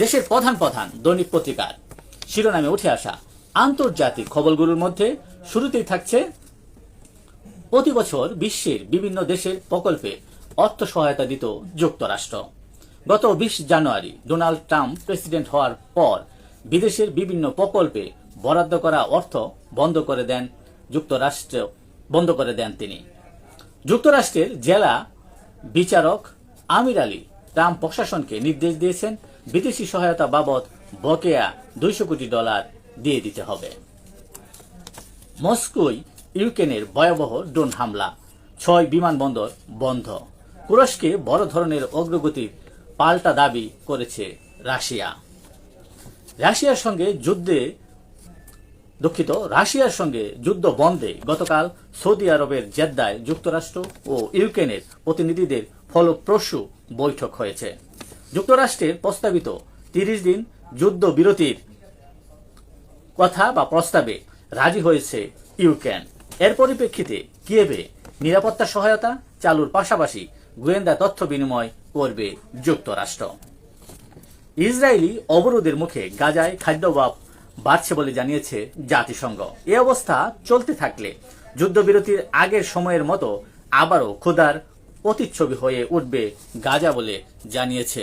দেশের প্রধান প্রধান দৈনিক পত্রিকার শিরোনামে উঠে আসা আন্তর্জাতিক খবরগুলোর মধ্যে শুরুতেই থাকছে, প্রতি বছর বিশ্বের বিভিন্ন দেশের প্রকল্পে অর্থ সহায়তা দিত যুক্তরাষ্ট্র। গত বিশ জানুয়ারি ডোনাল্ড ট্রাম্প প্রেসিডেন্ট হওয়ার পর বিদেশের বিভিন্ন প্রকল্পে বরাদ্দ করা অর্থ বন্ধ করে দেন যুক্তরাষ্ট্র, বন্ধ করে দেন তিনি। যুক্তরাষ্ট্রের জেলা বিচারক আমির আলী ট্রাম্প প্রশাসনকে নির্দেশ দিয়েছেন বিদেশি সহায়তা বাবদ বকেয়া দুইশো কোটি ডলার দিয়ে দিতে হবে। মস্কোয় ইউক্রেনের ভয়াবহ ড্রোন হামলা। ছয় বিমানবন্দর বন্ধ। তুরস্কে বড় ধরনের অগ্রগতির পাল্টা দাবি করেছে রাশিয়া। রাশিয়ার সঙ্গে যুদ্ধে দুঃখিত, রাশিয়ার সঙ্গে যুদ্ধ বন্ধে গতকাল সৌদি আরবের জেদ্দায় যুক্তরাষ্ট্র ও ইউক্রেনের প্রতিনিধিদের ফলপ্রসূ বৈঠক হয়েছে। যুক্তরাষ্ট্রের প্রস্তাবিত তিরিশ দিন যুদ্ধ বিরতির কথা বা প্রস্তাবে রাজি হয়েছে ইউক্রেন। এর পরিপ্রেক্ষিতে কিয়েভে নিরাপত্তা সহায়তা চালুর পাশাপাশি গোয়েন্দা তথ্য বিনিময় করবে যুক্তরাষ্ট্র। ইসরায়েলি অবরোধের মুখে গাজায় খাদ্যাভাব বাড়ছে বলে জানিয়েছে জাতিসংঘ। এ অবস্থা চলতে থাকলে যুদ্ধবিরতির আগের সময়ের মতো আবারও ক্ষুধার প্রতিচ্ছবি হয়ে উঠবে গাজা বলে জানিয়েছে